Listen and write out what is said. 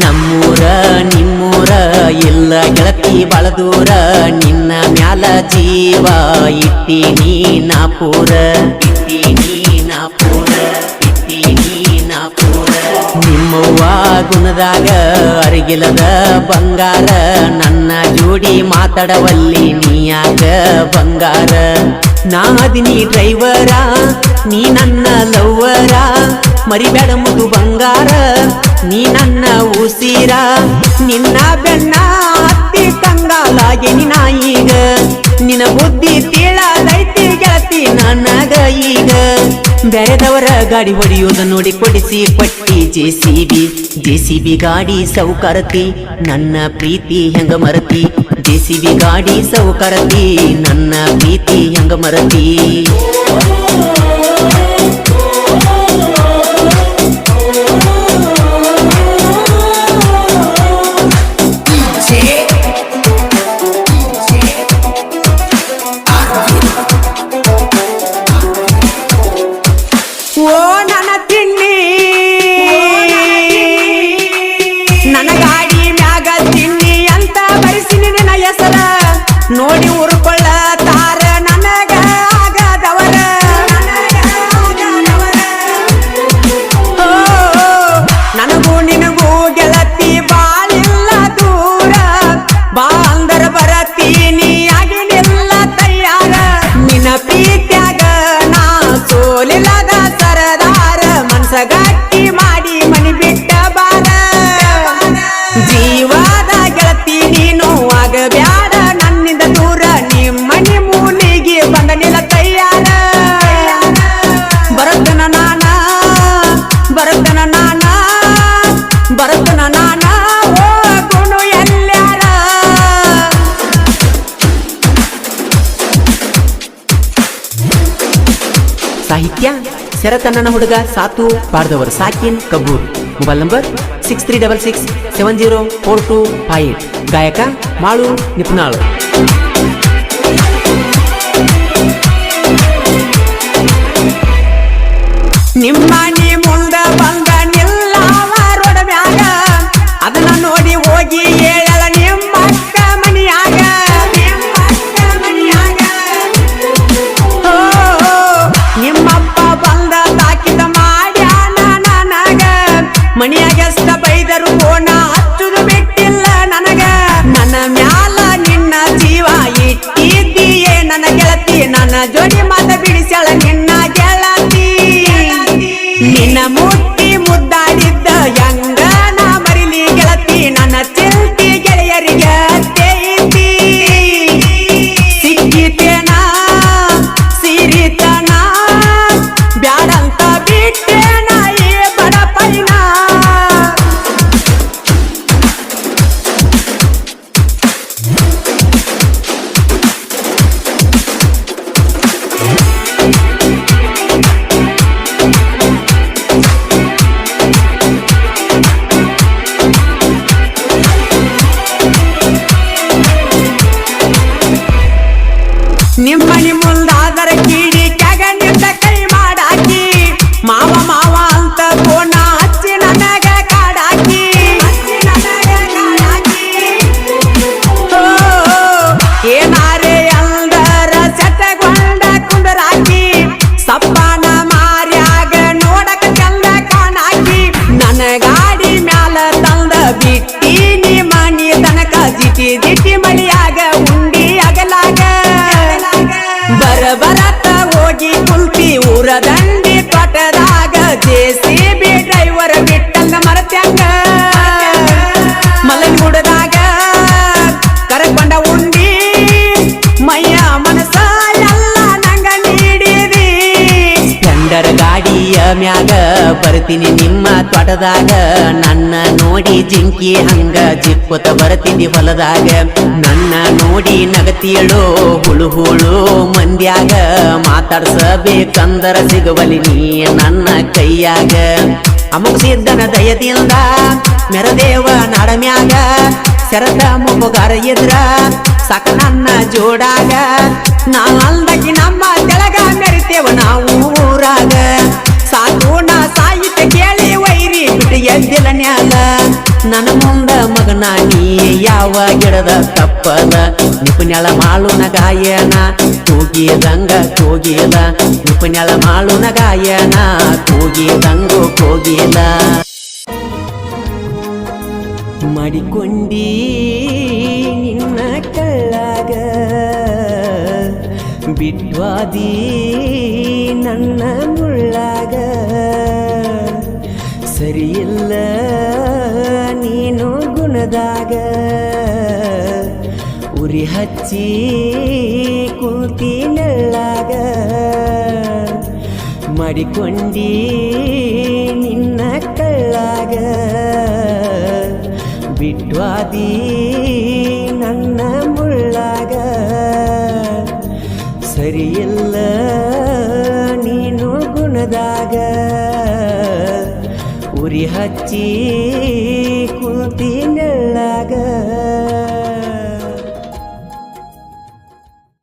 ನಮ್ಮೂರ, ನಿಮ್ಮೂರ ಇಲ್ಲ ಗೆಳತಿ ಬಾಳ ದೂರ ನಿನ್ನ ಮ್ಯಾಲ ಜೀವ ಇಟ್ಟಿನಿ ನೀ ನಾಪೂರ ಇಟ್ಟಿ ನೀ ಪೂರ ಇಟ್ಟಿನಿ ನಾ ಪೂರ ನಿಮ್ಮವ್ವ ಗುಣದಾಗ ಅರಿಗಿಲದ ಬಂಗಾರ, ನನ್ನ ಜೋಡಿ ಮಾತಾಡವಲ್ಲಿ ನೀಯಾಗ ಬಂಗಾರ. ನಾದಿನಿ ಡ್ರೈವರ, ನೀ ನನ್ನ ಲವ್ವರ ಮರಿಬೇಡ ಮುದು ಬಂಗಾರ, ನೀ ನನ್ನ ಉಸಿರ, ನಿನ್ನ ಬೆನ್ನ ಹತ್ತಿ ಕಂಗಾಲಾಗಿ ನಿನ ಈಗ. ನಿನ್ನ ಬೆರೆದವರ ಗಾಡಿ ಹೊಡೆಯುವುದ ನೋಡಿ ಕೊಡಿಸಿ ಪಟ್ಟಿ J C B J C B ಗಾಡಿ ಸೌಕರತಿ, ನನ್ನ ಪ್ರೀತಿ ಹೆಂಗ ಮರತಿ? ಜೆ ಸಿ ಬಿ ಗಾಡಿ ಸೌಕರತಿ, ನನ್ನ ಪ್ರೀತಿ ಹೆಂಗ ಮರತಿ? ನೋಡಿ ಸಾಹಿತ್ಯ ಶರತಣ್ಣನ ಹುಡುಗ ಸಾತು ಪಾರ್ದವರ್ ಸಾಕಿನ್ ಕಬೂರ್. Mobile number six three double six seven zero four two five eight ಗಾಯಕ ಮಾಳು ನಿಪ್ನಾಳ್ ನಿಮ್ಮ ನಿಮ್ಮನಿ ಮುಂದಾದರ ಕೀಡಿ ಕೆಗನಿಂದ ಕೈ ಮಾಡಾಕಿ. ಮಾವ ಮಾವ ಅಂತ ಕೋಣ ಹಚ್ಚಿ ನನಗ ಕಾಡಾಕಿ. ಏನಾರೆ ಅಂದರ ಸೆಟಗೊಂಡ ಕುಂಡರಾಕಿ. ಸಪ್ಪನ ಮಾರ್ಯಾಗ ನೋಡಕ ಚಂದ ಕಾಣಾಕಿ. ನನ್ನ ಗಾಡಿ ಮ್ಯಾಲ ತಂದ ಬಿಟ್ಟಿನಿ ಮ್ಯಾಗ ಬರ್ತೀನಿ ನಿಮ್ಮ ತೋಟದಾಗ. ನನ್ನ ನೋಡಿ ಜಿಂಕಿ ಹಂಗ ಜಿಪ್ಪುತ್ತ ಬರ್ತೀನಿ ಹೊಲದಾಗ. ನನ್ನ ನೋಡಿ ನಗತಿಯಳು ಹುಳು ಹುಳು ಮಂದ್ಯಾಗ. ಮಾತಾಡ್ಸಬೇಕಂದರ ಸಿಗುವಲಿ ನೀ ನನ್ನ ಕೈಯಾಗ. ಅಮುಗಿಸಿದ್ದನ ದಯದಿಂದ ಮೆರದೇವ ನಾಡಮ್ಯಾಗ ಶರದ ಮುಗಾರ ಎದ್ರ ಸಾಕ ನನ್ನ ಜೋಡಾಗ. ನಾ ಅಲ್ದಕಿ ನಮ್ಮ ತೆಳಗ ಮೆರಿತೇವ ನಾವು ಊರಾಗ. ಯಾವ ಗಿಡದ ತಪ್ಪಲ ನಿಪುಣ್ಯಳ ಮಾಳುನ ಗಾಯನ ಕೂಗಿದಂಗ ಕೂಗಿಲ ನಿಪುಣ್ಯಳ ಮಾಳುನ ಗಾಯನ ಕೂಗಿದಂಗು ಕೂಗಿಲ ಮಾಡಿಕೊಂಡಿ ನಿನ್ನ ಕಳ್ಳಾಗ ಬಿಟ್ವಾದಿ ನನ್ನ ಮುಳ್ಳಾಗ ಸರಿಯಿಲ್ಲ ನೀನು ಗುಣದಾಗ ಉರಿ ಹಚ್ಚಿ ಕೂತಿ ನೆಳ್ಳಾಗ ಮಾಡಿಕೊಂಡಿ ನಿನ್ನ ಕಳ್ಳಾಗ ಬಿಟ್ವಾದಿ ನನ್ನ ಮುಳ್ಳಾಗ ಸರಿಯಿಲ್ಲ ನೀನು ಗುಣದಾಗ ಉರಿ ಹಚ್ಚಿ ಕೂತಿ ನೆಳ್ಳಾಗ